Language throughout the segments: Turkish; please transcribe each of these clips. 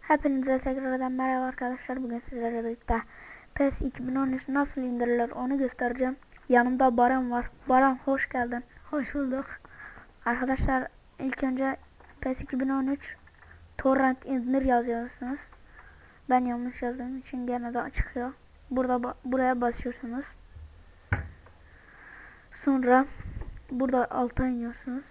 Hepinize tekrardan merhaba arkadaşlar. Bugün sizlerle birlikte PES 2013 nasıl indirilir onu göstereceğim. Yanımda Baran var. Baran hoş geldin. Hoş bulduk. Arkadaşlar ilk önce PES 2013 torrent indir yazıyorsunuz. Ben yanlış yazdığım için gene de çıkıyor. Burada buraya basıyorsunuz. Sonra burada alta iniyorsunuz.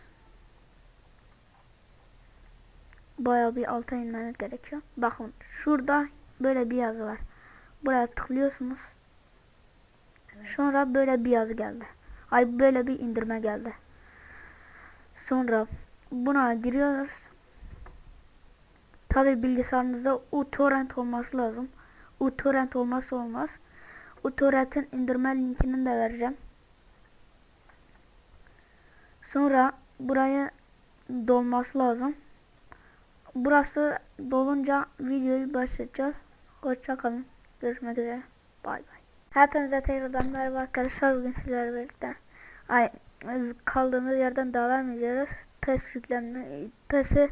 bayağı bir alta inmeniz gerekiyor. Bakın şurada böyle bir yazı var. Buraya tıklıyorsunuz. Sonra böyle bir yazı geldi. Ay böyle bir indirme geldi. Sonra buna giriyoruz. Tabi bilgisayarınızda uTorrent olması lazım. uTorrent olmazsa olmaz. uTorrent'in indirme linkini de vereceğim. Sonra buraya dolması lazım. Burası dolunca videoyu başlatacağız. Hoşça kalın. Görüşmek üzere. Bay bay. Hepinize tekrardan merhaba arkadaşlar. Bugün sizlerle birlikte ay, kaldığımız yerden devam ediyoruz. PES yüklenme PES'i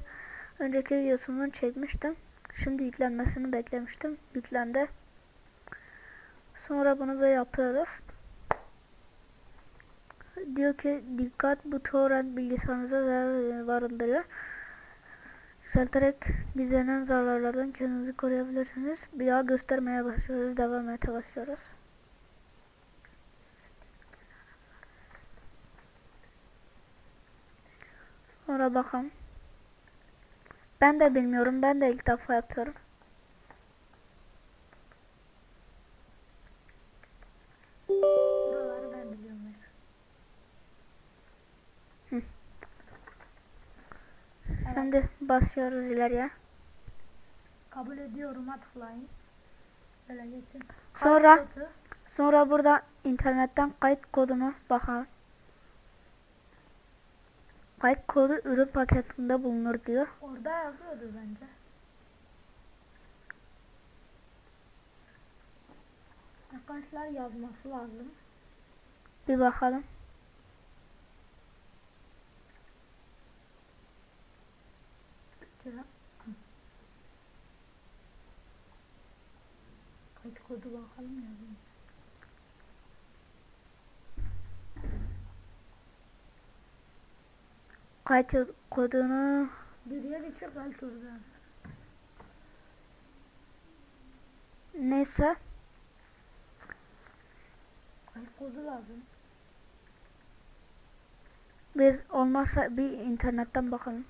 önceki videosunu çekmiştim. Şimdi yüklenmesini beklemiştim. Yüklendi. Sonra bunu böyle yapıyoruz. Diyor ki dikkat bu torrent bilgisayarınıza zarar barındırıyor. Yükselterek gizlenen zararlardan kendinizi koruyabilirsiniz. Bir daha göstermeye başlıyoruz. Devam ete başlıyoruz. Sonra bakalım. Ben de bilmiyorum. Ben de ilk defa yapıyorum. Buraları ben biliyorum. Hı. Şimdi basıyoruz ileriye. Kabul ediyorum tıklayın. Böyle geçsin. Sonra-. Sonra burada internetten kayıt kodunu bakalım. Kayıt kodu ürün paketinde bulunur diyor. orada yazıyordu bence. Arkadaşlar yazması lazım. Bir bakalım. Kayıt kodu bakalım yazın. Kayıt kodunu Geriye bir şey kayıt kodu yazır. neyse Kayıt kodu lazım. biz olmazsa bir internetten bakalım.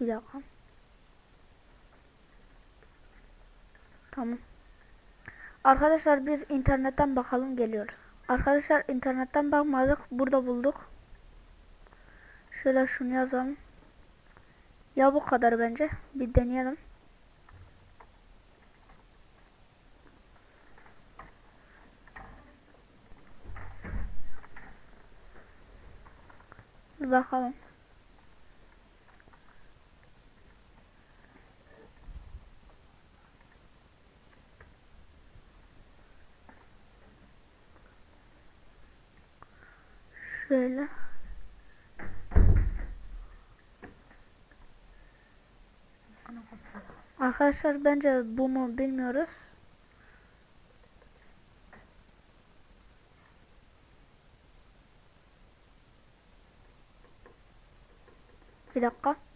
Bir dakika. Tamam. Arkadaşlar biz internetten bakalım geliyoruz. Arkadaşlar internetten bakmadık. Burada bulduk. Şöyle şunu yazalım. Ya bu kadar bence. Bir deneyelim. Bir bakalım. Şöyle. Arkadaşlar bence bu mu bilmiyoruz. Bir dakika.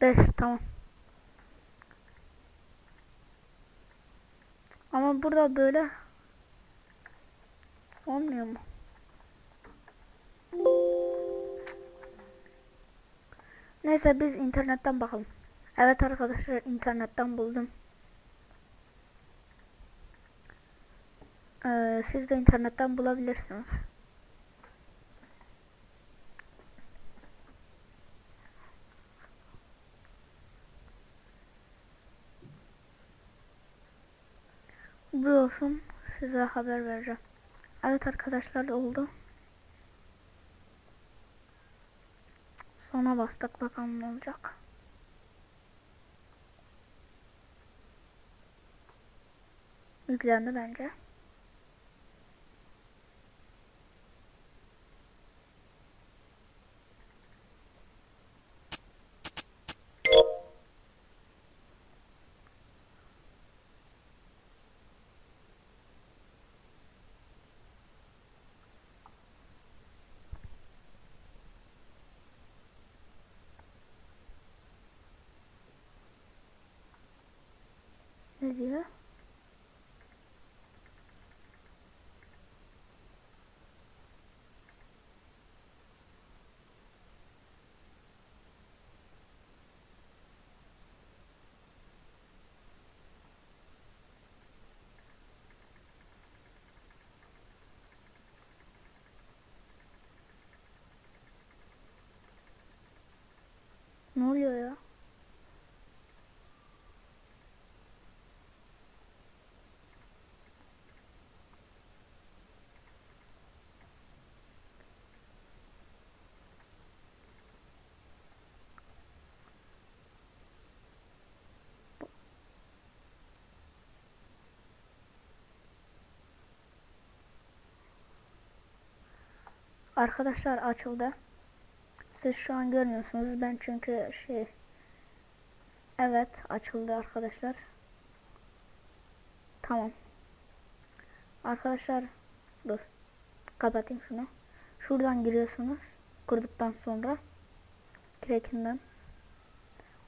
5 tamam. Ama burada böyle olmuyor mu? Neyse biz internetten bakalım. Evet arkadaşlar internetten buldum. Ee, siz de internetten bulabilirsiniz. Bu olsun. size haber vereceğim. Evet arkadaşlar oldu. Sona bastık bakalım ne olacak. Yüklendi bence. Ne diyor? Ne oluyor ya? Arkadaşlar açıldı. Siz şu an görmüyorsunuz. Ben çünkü şey Evet açıldı arkadaşlar. Tamam. Arkadaşlar dur. Kapatayım şunu. Şuradan giriyorsunuz. Kurduktan sonra Crack'inden.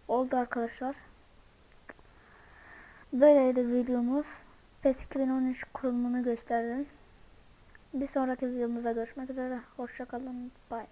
Oldu arkadaşlar. Böyleydi videomuz. PES 2013 kurulumunu gösterdim. Bir sonraki videomuzda görüşmek üzere. Hoşçakalın. Bay.